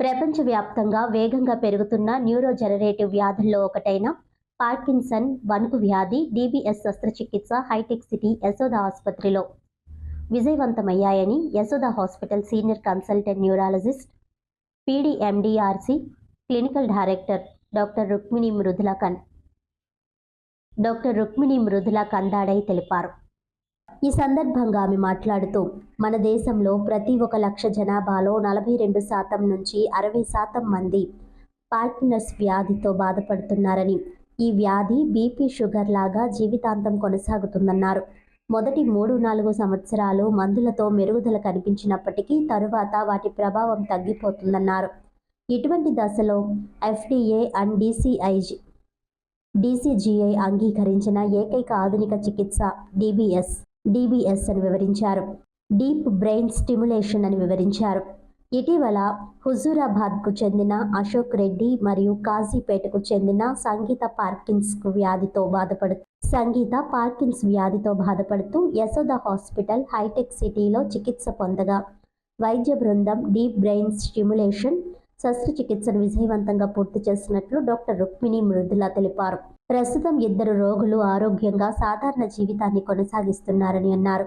ప్రపంచవ్యాప్తంగా వేగంగా పెరుగుతున్న న్యూరోజనరేటివ్ వ్యాధుల్లో ఒకటైన పార్కిన్సన్ వణుకు వ్యాధి డీబీఎస్ శస్త్రచికిత్స హైటెక్ సిటీ యశోద ఆసుపత్రిలో విజయవంతమయ్యాయని Yashoda hospital senior consultant neurologist PDMDRC clinical director doctor Rukmini Mridula కన్ డాక్టర్ రుక్మిణి మృదుల కందాడై తెలిపారు. ఈ సందర్భంగా ఆమె మాట్లాడుతూ మన దేశంలో ప్రతి ఒక లక్ష జనాభాలో నలభై రెండు శాతం నుంచి అరవై శాతం మంది పార్ట్నర్స్ వ్యాధితో బాధపడుతున్నారని ఈ వ్యాధి బీపీ షుగర్ లాగా జీవితాంతం కొనసాగుతుందన్నారు. మొదటి మూడు నాలుగు సంవత్సరాలు మందులతో మెరుగుదల కనిపించినప్పటికీ తరువాత వాటి ప్రభావం తగ్గిపోతుందన్నారు. ఇటువంటి దశలో ఎఫ్డిఏ అండ్ డిసిఐజి డిసిజిఐ అంగీకరించిన ఏకైక ఆధునిక చికిత్స డీబీఎస్ డీబీఎస్ అని వివరించారు. డీప్ బ్రెయిన్ స్టిమ్యులేషన్ అని వివరించారు. ఇటీవల హుజూరాబాద్కు చెందిన అశోక్ రెడ్డి మరియు కాజీపేటకు చెందిన సంగీత పార్కిన్స్ వ్యాధితో బాధపడు సంగీత పార్కిన్స్ వ్యాధితో బాధపడుతూ యశోద హాస్పిటల్ హైటెక్ సిటీలో చికిత్స పొందగా వైద్య బృందం డీప్ బ్రెయిన్ స్టిమ్యులేషన్ శస్త్రచికిత్సను విజయవంతంగా పూర్తి చేసినట్లు డాక్టర్ రుక్మిణి మృదుల తెలిపారు. ప్రస్తుతం ఇద్దరు రోగులు ఆరోగ్యంగా సాధారణ జీవితాన్ని కొనసాగిస్తున్నారని అన్నారు.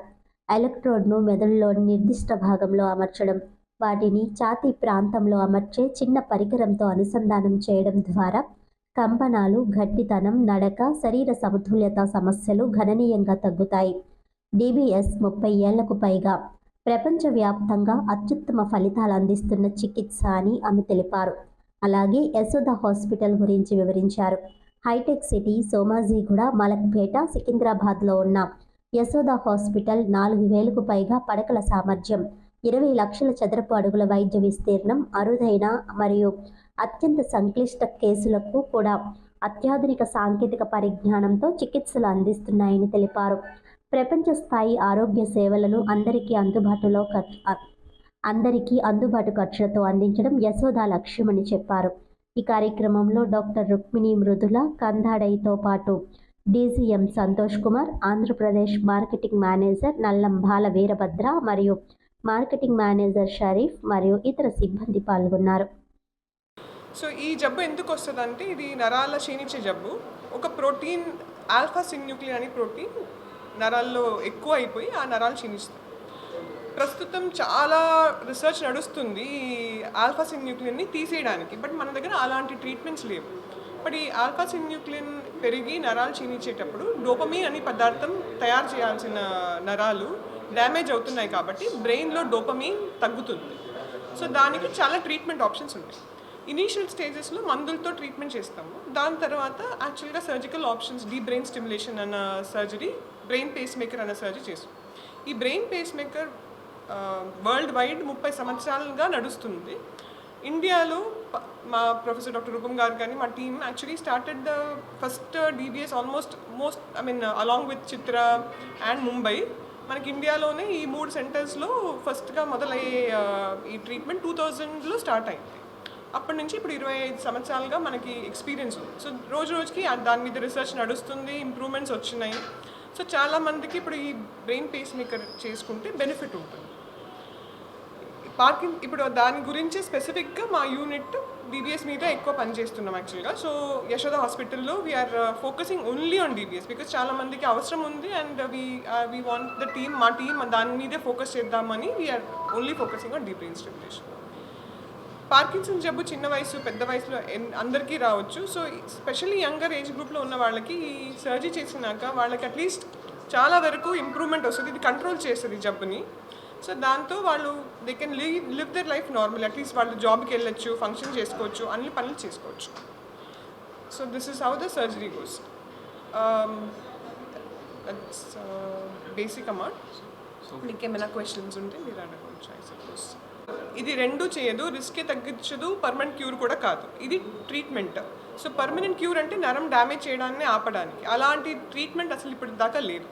ఎలక్ట్రోడ్ను మెదడులోని నిర్దిష్ట భాగంలో అమర్చడం వాటిని ఛాతీ ప్రాంతంలో అమర్చే చిన్న పరికరంతో అనుసంధానం చేయడం ద్వారా కంపనాలు గట్టితనం నడక శరీర సమతుల్యత సమస్యలు గణనీయంగా తగ్గుతాయి. డిబిఎస్ ముప్పై ఏళ్ళకు పైగా ప్రపంచవ్యాప్తంగా అత్యుత్తమ ఫలితాలు అందిస్తున్న చికిత్స అని ఆమె తెలిపారు. అలాగే యశోద హాస్పిటల్ గురించి వివరించారు. హైటెక్ సిటీ సోమాజీగూడ మలక్పేట సికింద్రాబాద్లో ఉన్న యశోద హాస్పిటల్ నాలుగు వేలకు పైగా పడకల సామర్థ్యం. ఇరవై లక్షల చదరపు అడుగుల వైద్య విస్తీర్ణం అరుదైన మరియు అత్యంత సంక్లిష్ట కేసులకు కూడా అత్యాధునిక సాంకేతిక పరిజ్ఞానంతో చికిత్సలు అందిస్తున్నాయని తెలిపారు. ప్రపంచ స్థాయి ఆరోగ్య సేవలను అందరికీ అందుబాటులో అందరికీ అందుబాటు ఖర్చులతో అందించడం యశోద లక్ష్యమని చెప్పారు. ఈ కార్యక్రమంలో డాక్టర్ రుక్మిణి మృదుల కందాడైతో పాటు DCM Santosh Kumar Andhra Pradesh marketing manager Nallam Bala Veerabhadra మరియు మార్కెటింగ్ మేనేజర్ షరీఫ్ మరియు ఇతర సిబ్బంది పాల్గొన్నారు. సో ఈ జబ్బు ఎందుకు వస్తుందంటే ఇది నరాల క్షీణించే జబ్బు. ఒక ప్రోటీన్ ఆల్ఫా సిన్యూక్లియర్ అనే ప్రోటీన్ నరాల్లో ఎక్కువ అయిపోయి ఆ నరాలు క్షీణిస్తుంది. ప్రస్తుతం చాలా రీసెర్చ్ నడుస్తుంది ఈ ఆల్ఫా సిన్యూక్లియన్ని తీసేయడానికి బట్ మన దగ్గర అలాంటి ట్రీట్మెంట్స్ లేవు. బట్ ఈ ఆల్ఫా సిన్యూక్లియన్ పెరిగి నరాలు క్షీణించేటప్పుడు డోపమీన్ అనే పదార్థం తయారు చేయాల్సిన నరాలు డ్యామేజ్ అవుతున్నాయి కాబట్టి బ్రెయిన్లో డోపమీన్ తగ్గుతుంది. సో దానికి చాలా ట్రీట్మెంట్ ఆప్షన్స్ ఉంటాయి. ఇనీషియల్ స్టేజెస్లో మందులతో ట్రీట్మెంట్ చేస్తాము. దాని తర్వాత యాక్చువల్గా surgical options deep brain stimulation అన్న సర్జరీ బ్రెయిన్ పేస్ మేకర్ అన్న సర్జరీ చేస్తాం. ఈ brain pacemaker worldwide ముప్పై సంవత్సరాలుగా నడుస్తుంది. ఇండియాలో మా ప్రొఫెసర్ డాక్టర్ రూపం గారు కానీ మా team actually started the first DBS almost most I mean along with Chitra and Mumbai మనకి ఇండియాలోనే ఈ మూడు సెంటర్స్లో ఫస్ట్గా మొదలయ్యే ఈ ట్రీట్మెంట్ టూ థౌజండ్లో స్టార్ట్ అయింది. అప్పటి నుంచి ఇప్పుడు ఇరవై ఐదు సంవత్సరాలుగా మనకి ఎక్స్పీరియన్స్ ఉంది. సో రోజు రోజుకి దాని మీద రీసెర్చ్ నడుస్తుంది ఇంప్రూవ్మెంట్స్ వచ్చినాయి. సో చాలా మందికి ఇప్పుడు ఈ బ్రెయిన్ పేస్ మేకర్ చేసుకుంటే బెనిఫిట్ ఉంటుంది. పార్కింగ్ ఇప్పుడు దాని గురించి స్పెసిఫిక్గా మా యూనిట్ డీబీఎస్ మీద ఎక్కువ పనిచేస్తున్నాం యాక్చువల్గా సో యశోద హాస్పిటల్లో we're focusing only on DBS because చాలా మందికి అవసరం ఉంది and we we want the team మా టీమ్ దాని మీదే ఫోకస్ చేద్దామని we're only focusing on deep stimulation Parkinson జబ్బు చిన్న వయసు పెద్ద వయసులో అందరికీ రావచ్చు. సో స్పెషల్లీ యంగర్ ఏజ్ గ్రూప్లో ఉన్న వాళ్ళకి ఈ సర్జరీ చేసినాక వాళ్ళకి అట్లీస్ట్ చాలా వరకు ఇంప్రూవ్మెంట్ వస్తుంది. ఇది కంట్రోల్ చేస్తుంది జబ్బుని. సో దాంతో వాళ్ళు they can live live their life normal at least వాళ్ళు జాబ్కి వెళ్ళొచ్చు ఫంక్షన్ చేసుకోవచ్చు అన్ని పనులు చేసుకోవచ్చు. So this is how the surgery goes basic amount మీకు ఏమైనా క్వశ్చన్స్ ఉంటే మీరు అడగవచ్చు ఐ సపోజ్ ఇది రెండు చేయదు రిస్కే తగ్గించదు పర్మనెంట్ క్యూర్ కూడా కాదు. ఇది ట్రీట్మెంట్. సో పర్మనెంట్ క్యూర్ అంటే నరం డ్యామేజ్ చేయడాన్ని ఆపడానికి. అలాంటి ట్రీట్మెంట్ అసలు ఇప్పుడు దాకా లేదు.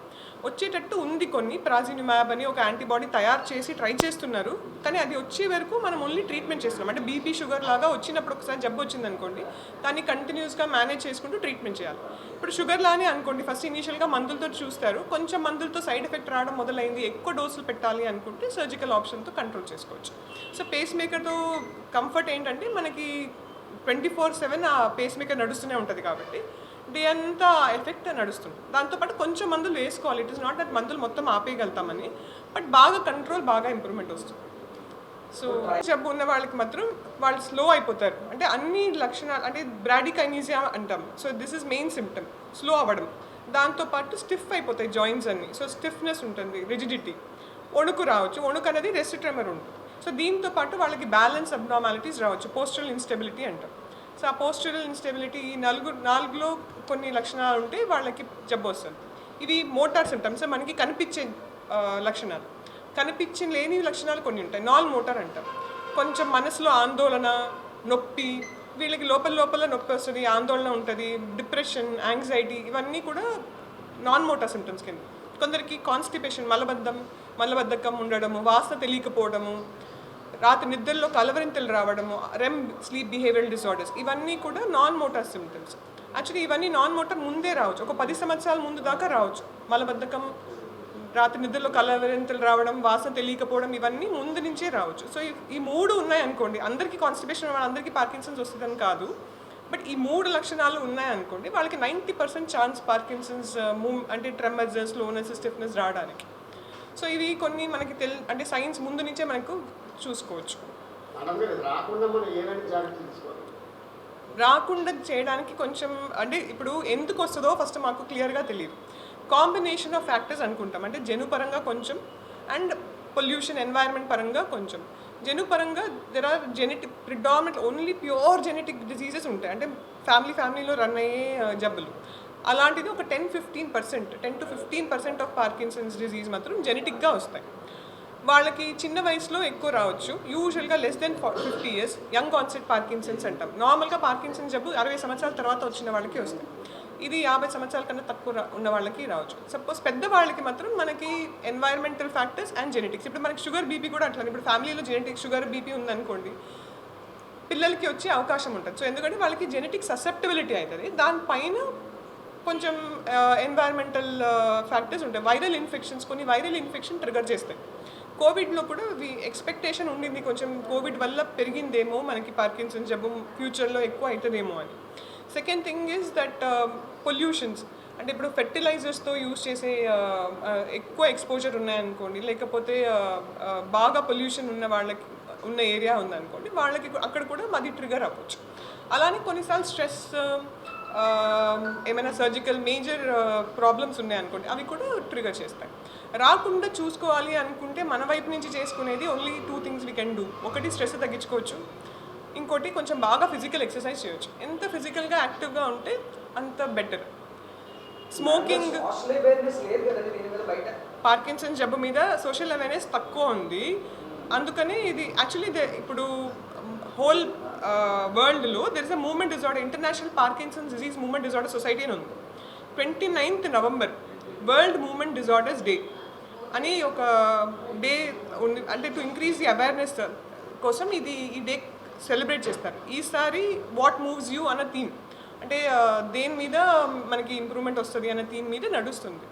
వచ్చేటట్టు ఉంది కొన్ని ప్రాజినిమాబ్ అని ఒక యాంటీబాడీ తయారు చేసి ట్రై చేస్తున్నారు. కానీ అది వచ్చే వరకు మనం ఓన్లీ ట్రీట్మెంట్ చేస్తున్నాం. అంటే బీపీ షుగర్ లాగా వచ్చినప్పుడు ఒకసారి జబ్బు వచ్చింది అనుకోండి దాన్ని కంటిన్యూస్గా మేనేజ్ చేసుకుంటూ ట్రీట్మెంట్ చేయాలి. ఇప్పుడు షుగర్ లానే అనుకోండి ఫస్ట్ ఇనీషియల్గా మందులతో చూస్తారు. కొంచెం మందులతో సైడ్ ఎఫెక్ట్ రావడం మొదలైంది ఎక్కువ డోసులు పెట్టాలి అనుకుంటే సర్జికల్ ఆప్షన్తో కంట్రోల్ చేసుకోవచ్చు. సో పేస్ మేకర్తో కంఫర్ట్ ఏంటంటే మనకి ట్వంటీ ఫోర్ సెవెన్ ఆ పేస్ మేకర్ నడుస్తూనే ఉంటుంది కాబట్టి డే అంతా ఎఫెక్ట్ నడుస్తుంది. దాంతోపాటు కొంచెం మందులు వేసుకోవాలి. ఇట్ ఇస్ నాట్ దట్ మందులు మొత్తం ఆపేయగలుగుతామని. బట్ బాగా కంట్రోల్ బాగా ఇంప్రూవ్మెంట్ వస్తుంది. సో జబ్బు ఉన్న వాళ్ళకి మాత్రం వాళ్ళు స్లో అయిపోతారు. అంటే అన్ని లక్షణాలు అంటే బ్రాడికైనీజియా అంటాం. So this is main symptom slow అవ్వడం. దాంతోపాటు స్టిఫ్ అయిపోతాయి జాయింట్స్ అన్ని. సో స్టిఫ్నెస్ ఉంటుంది రిజిడిటీ వణుకు రావచ్చు. వణుకు అనేది రెస్ట్ ట్రెమర్ ఉంటుంది సో దీంతో పాటు వాళ్ళకి బ్యాలెన్స్ అబ్నార్మాలిటీస్ రావచ్చు. పోస్టల్ ఇన్స్టెబిలిటీ అంటాం. సో ఆ పోస్టరల్ ఇన్స్టెబిలిటీ ఈ నలుగు నాలుగులో కొన్ని లక్షణాలు ఉంటే వాళ్ళకి జబ్బు వస్తుంది. ఇవి మోటార్ సిమ్టమ్స్ మనకి కనిపించే లక్షణాలు. కనిపించిన లేని లక్షణాలు కొన్ని ఉంటాయి. నాన్ మోటార్ అంటాం. కొంచెం మనసులో ఆందోళన నొప్పి వీళ్ళకి లోపల లోపల నొప్పి వస్తుంది ఆందోళన ఉంటుంది డిప్రెషన్ యాంగ్జైటీ ఇవన్నీ కూడా నాన్ మోటార్ సిమ్టమ్స్ కింద. కొందరికి కాన్స్టిపేషన్ మలబద్ధం మలబద్ధకం ఉండడము వాసన తెలియకపోవడము రాత్రి నిద్రలో కలవరింతలు రావడము రెమ్ స్లీప్ బిహేవియల్ డిసార్డర్స్ ఇవన్నీ కూడా నాన్ మోటార్ సిమ్టమ్స్ యాక్చువల్లీ ఇవన్నీ నాన్ మోటార్ ముందే రావచ్చు. ఒక పది సంవత్సరాల ముందు దాకా రావచ్చు. మలబద్ధకం రాత్రి నిద్రలో కలవరింతలు రావడం వాసన తెలియకపోవడం ఇవన్నీ ముందు నుంచే రావచ్చు. సో ఈ- మూడు ఉన్నాయి అనుకోండి అందరికీ కాన్స్టిపేషన్ అందరికీ పార్కిన్సన్స్ వస్తుందని కాదు. బట్ ఈ మూడు లక్షణాలు ఉన్నాయనుకోండి వాళ్ళకి ninety percent chance Parkinson's move అంటే ట్రెమర్స్ స్లోనెస్ స్టిఫ్నెస్ రావడానికి. సో ఇవి కొన్ని మనకి తెల్ అంటే సైన్స్ ముందు నుంచే మనకు చూసుకోవచ్చు. రాకుండా చేయడానికి కొంచెం అంటే ఇప్పుడు ఎందుకు వస్తుందో ఫస్ట్ మాకు క్లియర్గా తెలియదు కాంబినేషన్ ఆఫ్ ఫ్యాక్టర్స్ అనుకుంటాం. అంటే జనుపరంగా కొంచెం అండ్ పొల్యూషన్ ఎన్వైరన్మెంట్ పరంగా కొంచెం. జనుపరంగా there are genetic predominant only pure genetic diseases ఉంటాయి. అంటే ఫ్యామిలీ ఫ్యామిలీలో రన్ అయ్యే జబ్బులు. అలాంటిది ఒక ten fifteen percent ten to fifteen percent of Parkinson's disease మాత్రం జెనెటిక్గా వస్తాయి. వాళ్ళకి చిన్న వయసులో ఎక్కువ రావచ్చు. యూజువల్గా less than fifty years young onset Parkinson's అంటాం. నార్మల్గా పార్కిన్సన్ జబ్బు అరవై సంవత్సరాల తర్వాత వచ్చిన వాళ్ళకి వస్తాయి ఇది యాభై సంవత్సరాల కన్నా తక్కువ ఉన్న వాళ్ళకి రావచ్చు. సపోజ్ పెద్ద వాళ్ళకి మాత్రం మనకి ఎన్వైరన్మెంటల్ ఫ్యాక్టర్స్ అండ్ జెనెటిక్స్ ఇప్పుడు మనకి షుగర్ బీపీ కూడా అట్లా ఇప్పుడు ఫ్యామిలీలో జెనెటిక్స్ షుగర్ బీపీ ఉందనుకోండి పిల్లలకి వచ్చే అవకాశం ఉంటుంది. సో ఎందుకంటే వాళ్ళకి జెనెటిక్ ససెప్టబిలిటీ అవుతుంది. దానిపైన కొంచెం uh, ఎన్వైరన్మెంటల్ ఫ్యాక్టర్స్ uh, ఉంటాయి. వైరల్ ఇన్ఫెక్షన్స్ కొన్ని వైరల్ ఇన్ఫెక్షన్ ట్రిగర్ చేస్తాయి. కోవిడ్లో కూడా వి ఎక్స్పెక్టేషన్ ఉండింది కొంచెం కోవిడ్ వల్ల పెరిగిందేమో మనకి పార్కిన్సన్ జబ్బు ఫ్యూచర్లో ఎక్కువ అవుతుందేమో అని. Second thing is that pollutions. అంటే ఇప్పుడు ఫెర్టిలైజర్స్తో యూజ్ చేసే ఎక్కువ ఎక్స్పోజర్ ఉన్నాయనుకోండి లేకపోతే బాగా పొల్యూషన్ ఉన్న వాళ్ళకి ఉన్న ఏరియా ఉందనుకోండి వాళ్ళకి అక్కడ కూడా మాది ట్రిగర్ అవ్వచ్చు. అలానే కొన్నిసార్లు స్ట్రెస్ ఏమైనా సర్జికల్ మేజర్ ప్రాబ్లమ్స్ ఉన్నాయనుకోండి అవి కూడా ట్రిగర్ చేస్తాయి. రాకుండా చూసుకోవాలి అనుకుంటే మన వైపు నుంచి చేసుకునేది only two things we can do ఒకటి స్ట్రెస్ తగ్గించుకోవచ్చు. ఇంకోటి కొంచెం బాగా ఫిజికల్ ఎక్సర్సైజ్ చేయొచ్చు. ఎంత ఫిజికల్గా యాక్టివ్గా ఉంటే అంత బెటర్ స్మోకింగ్ పార్కిన్సన్ జబ్బు మీద సోషల్ అవేర్నెస్ తక్కువ ఉంది. అందుకని ఇది యాక్చువల్లీ ఇప్పుడు హోల్ వరల్డ్లో there is a movement disorder international Parkinson disease movement disorder society అని ఉంది. Twenty ninth November world movement disorders day అని ఒక డే ఉంది అంటే టు ఇంక్రీజ్ ది అవేర్నెస్ కోసం ఇది ఈ డే సెలబ్రేట్ చేస్తారు. ఈసారి వాట్ మూవ్స్ యూ అన్న థీమ్ అంటే దేని మీద మనకి ఇంప్రూవ్మెంట్ వస్తుంది అన్న థీమ్ మీద నడుస్తుంది.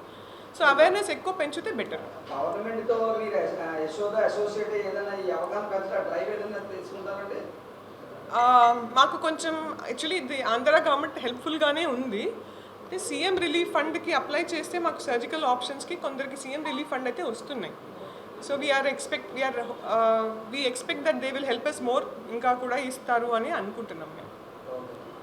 సో అవేర్నెస్ ఎక్కువ పెంచితే బెటర్ గవర్నమెంట్తో మీరు ఆ, యశోద అసోసియేట్ ఏదైనా ఈ అవగాహన పెంచడం డ్రైవ్ ఏదైనా తీసుకుంటారంటే మాకు కొంచెం యాక్చువల్లీ ఇది ఆంధ్ర గవర్నమెంట్ హెల్ప్ఫుల్గానే ఉంది. అంటే సీఎం రిలీఫ్ ఫండ్కి అప్లై చేస్తే మాకు సర్జికల్ ఆప్షన్స్కి కొందరికి సీఎం రిలీఫ్ ఫండ్ అయితే వస్తున్నాయి. So we're expect we're we expect that they will help us more ఇంకా కూడా ఇస్తారు అని అనుకుంటున్నాం మేము.